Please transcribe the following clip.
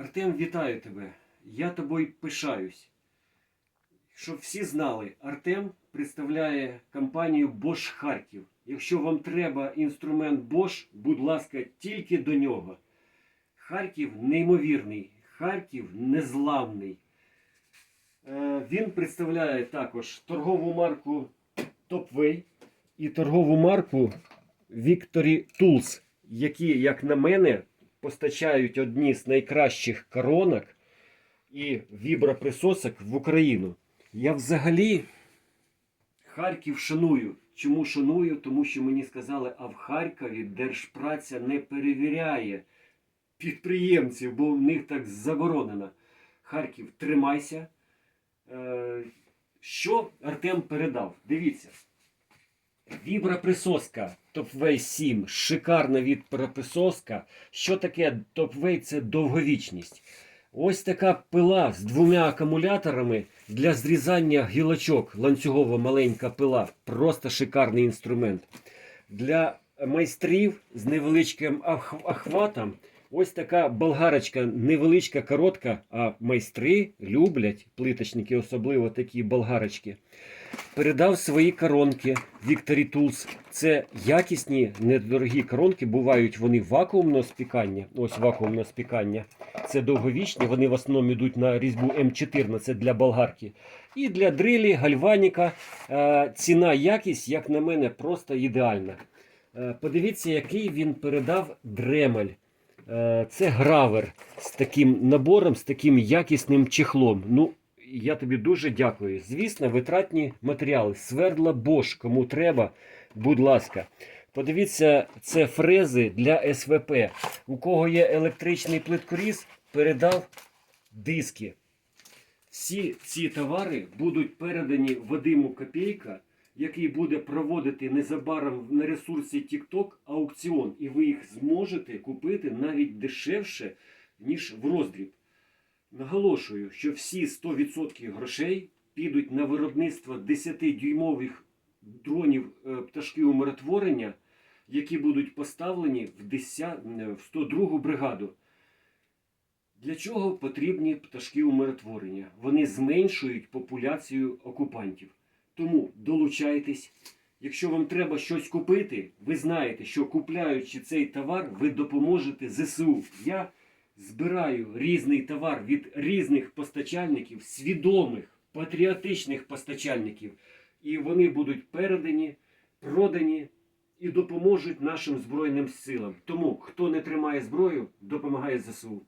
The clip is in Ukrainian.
Артем, вітаю тебе. Я тобою пишаюсь. Щоб всі знали, Артем представляє компанію Bosch Харків. Якщо вам треба інструмент Bosch, будь ласка, тільки до нього. Харків неймовірний, Харків незламний. Е, Він представляє також торгову марку Topway і торгову марку Victory Tools, які, як на мене, постачають одні з найкращих коронок і віброприсосок в Україну. Я взагалі Харків шаную. Чому шаную? Тому що мені сказали, а в Харкові держпраця не перевіряє підприємців, бо в них так заборонено. Харків, тримайся. Е, Що Артем передав? Дивіться. Віброприсоска Topway 7. Шикарна віброприсоска. Що таке топвей? Це довговічність. Ось така пила з двома акумуляторами для зрізання гілочок. Ланцюгова маленька пила. Просто шикарний інструмент. Для майстрів з невеличким ахватом. Ось така болгарочка, невеличка, коротка, а майстри люблять, плиточники, особливо такі болгарочки. Передав свої коронки Victory Tools. Це якісні, недорогі коронки. Бувають вони вакуумного спікання. Ось вакуумного спікання. Це довговічні. Вони в основному йдуть на різьбу М14 для болгарки. І для дрилі, гальваніка. Е, Ціна, якість, як на мене, просто ідеальна. Е, Подивіться, який він передав дремель. Е, Це гравер з таким набором, з таким якісним чехлом. Ну, я тобі дуже дякую. Звісно, витратні матеріали. Свердла Bosch, кому треба, будь ласка. Подивіться, це фрези для СВП. У кого є електричний плиткоріз, передав диски. Всі ці товари будуть передані Вадиму Копійка, який буде проводити незабаром на ресурсі TikTok аукціон. І ви їх зможете купити навіть дешевше, ніж в роздріб. Наголошую, що всі 100% грошей підуть на виробництво 10-дюймових дронів е, пташки умиротворення, які будуть поставлені в 10, е, в 102 бригаду. Для чого потрібні пташки умиротворення? Вони зменшують популяцію окупантів. Тому долучайтесь. Якщо вам треба щось купити, ви знаєте, що купляючи цей товар, ви допоможете ЗСУ. Я збираю різний товар від різних постачальників, свідомих, патріотичних постачальників, і вони будуть передані, продані і допоможуть нашим Збройним силам. Тому, хто не тримає зброю, допомагає ЗСУ.